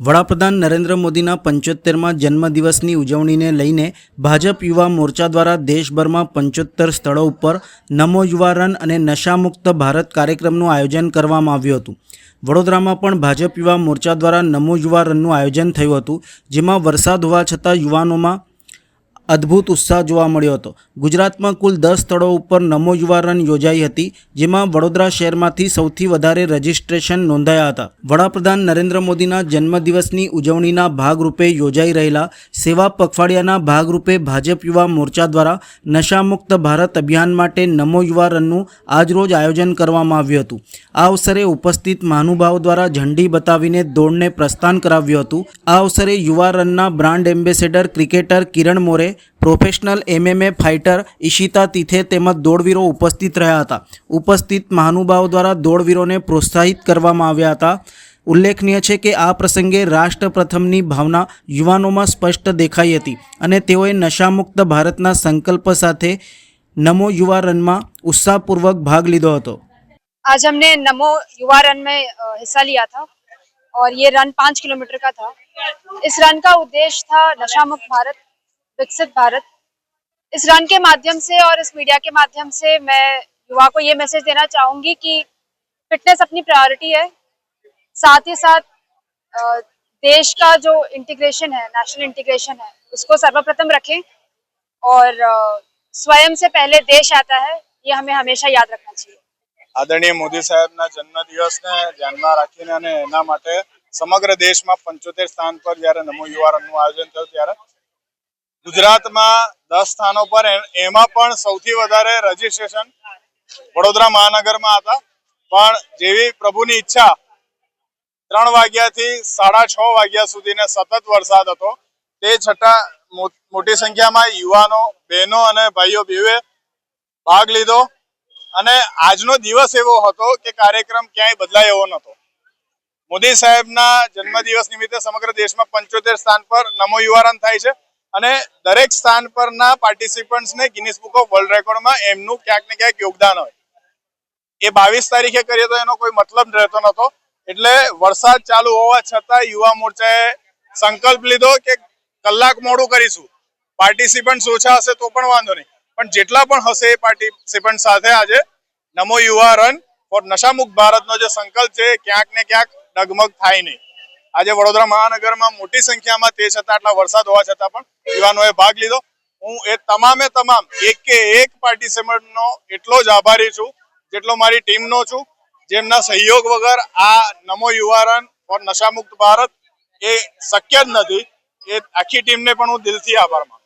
વડાપ્રધાન નરેન્દ્ર મોદીના પંચોતેરમાં જન્મદિવસની ઉજવણીને લઈને ભાજપ યુવા મોરચા દ્વારા દેશભરમાં પંચોતેર સ્થળો ઉપર નમો યુવા રન અને નશામુક્ત ભારત કાર્યક્રમનું આયોજન કરવામાં આવ્યું હતું. વડોદરામાં પણ ભાજપ યુવા મોરચા દ્વારા નમો યુવા રનનું આયોજન થયું હતું, જેમાં વરસાદ હોવા છતાં યુવાનોમાં અદ્ભુત ઉત્સાહ જોવા મળ્યો હતો. ગુજરાતમાં કુલ દસ સ્થળો ઉપર નમો યુવા રન યોજાઈ હતી, જેમાં વડોદરા શહેરમાંથી સૌથી વધારે રજીસ્ટ્રેશન નોંધાયા હતા. વડાપ્રધાન નરેન્દ્ર મોદીના જન્મદિવસની ઉજવણીના ભાગરૂપે યોજાઈ રહેલા સેવા પખવાડિયાના ભાગરૂપે ભાજપ યુવા મોરચા દ્વારા નશામુક્ત ભારત અભિયાન માટે નમો યુવા રનનું આજરોજ આયોજન કરવામાં આવ્યું હતું. આ અવસરે ઉપસ્થિત મહાનુભાવ દ્વારા ઝંડી બતાવીને દોડને પ્રસ્થાન કરાવ્યું હતું. આ અવસરે યુવા રનના brand ambassador, cricketer Kiran More professional MMA fighter Ishita તિથે તેમજ દોડવીરો ઉપસ્થિત રહ્યા હતા ઉપસ્થિત મહાનુભાવો દ્વારા દોડવીરોને પ્રોત્સાહિત કરવામાં આવ્યા હતા ઉલ્લેખનીય છે કે આ પ્રસંગે રાષ્ટ્ર પ્રથમની ભાવના યુવાનોમાં સ્પષ્ટ દેખાઈ હતી અને તેઓએ નશામુક્ત ભારતના સંકલ્પ સાથે નમો યુવા રનમાં ઉત્સાહપૂર્વક ભાગ લીધો હતો आज हमने नमो युवा रन में अ, हिस्सा लिया था और ये रन पाँच किलोमीटर का था इस रन का उद्देश्य था नशा मुक्त भारत विकसित भारत इस रन के माध्यम से और इस मीडिया के माध्यम से मैं युवा को ये मैसेज देना चाहूंगी कि फिटनेस अपनी प्रायोरिटी है साथ ही साथ अ, देश का जो इंटीग्रेशन है नेशनल इंटीग्रेशन है उसको सर्वप्रथम रखें और अ, स्वयं से पहले देश आता है ये हमें हमेशा याद रखना चाहिए આદરણીય મોદી સાહેબના જન્મદિવસને ધ્યાનમાં રાખીને અને એના માટે સમગ્ર દેશમાં પંચોતેર સ્થાન પર જ્યારે નમો યુવા રનનું આયોજન થયું ત્યારે ગુજરાતમાં દસ સ્થાનો પર એમાં પણ સૌથી વધારે રજીસ્ટ્રેશન વડોદરા મહાનગરમાં હતા. પણ જેવી પ્રભુની ઈચ્છા, ત્રણ વાગ્યાથી સાડા છ વાગ્યા સુધીને સતત વરસાદ હતો. તે છતાં મોટી સંખ્યામાં યુવાનો, બહેનો અને ભાઈઓ બેવે ભાગ લીધો. અને આજનો દિવસ એવો હતો કે કાર્યક્રમ ક્યાંય બદલાય એવો નહોતો. મોદી સાહેબના જન્મદિવસ નિમિત્તે સમગ્ર દેશમાં પંચોતેર સ્થાન પર નમો યુવારન થાય છે. અને દરેક સ્થાન પરના પાર્ટિસિપન્ટ્સને ગિનિસ બુક ઓફ વર્લ્ડ રેકોર્ડમાં એમનું ક્યાંક ને ક્યાંક યોગદાન હોય. એ બાવીસ તારીખે કરીએ તો એનો કોઈ મતલબ રહેતો નહોતો. એટલે વરસાદ ચાલુ હોવા છતાં યુવા મોરચાએ સંકલ્પ લીધો કે કલાક મોડું કરીશું. પાર્ટિસિપન્ટ ઓછા હશે તો પણ વાંધો નહીં. પણ જેટલા પણ હશે એ પાર્ટિસિપન્ટ સાથે આજે નમો યુવા રન ફોર નશામુક્ત ભારતનો જે સંકલ્પ છે ક્યાંક ને ક્યાંક ડગમગ થાય નહીં. આજે વડોદરા મહાનગરમાં મોટી સંખ્યામાં તે છતાં આટલા વરસાદ હોવા છતાં પણ યુવાનોએ ભાગ લીધો હું એ તમામે તમામ એક કે એક પાર્ટિસિપન્ટનો એટલો જ આભારી છું, જેટલો મારી ટીમનો છું, જેમના સહયોગ વગર આ નમો યુવા રન ફોર નશામુક્ત ભારત એ શક્ય જ નથી એ આખી ટીમને પણ હું દિલથી આભાર માનું.